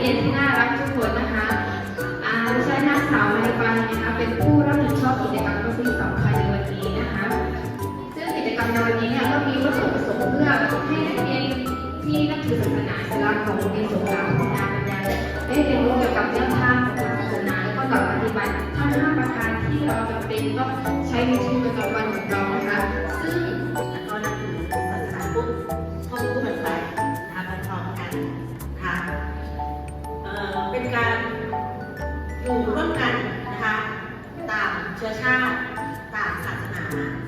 เรียนที่น่ารักทุกคนนะคะอาดิฉันนางสาวมาริปานะคะ เป็นผู้รับผิดชอบกิจกรรมก็คือสำคัญในวันนี้นะคะ ซึ่งกิจกรรมในวันนี้เนี่ยก็มีวัตถุประสงค์เพื่อให้นักเรียนที่นับถือศาสนาสลาของโรงเรียนสงขลาพัฒนาปัญญาได้เรียนรู้เกี่ยวกับเรื่องท่าของศาสนาแล้วก็หลักปฏิบัติท่าห้าประการที่เราจำเป็นต้องใช้ในชีวิตประจำวันของเรานะคะ อยู่ร่วมกันนะคะต่างเชื้อชาติต่างศาสนา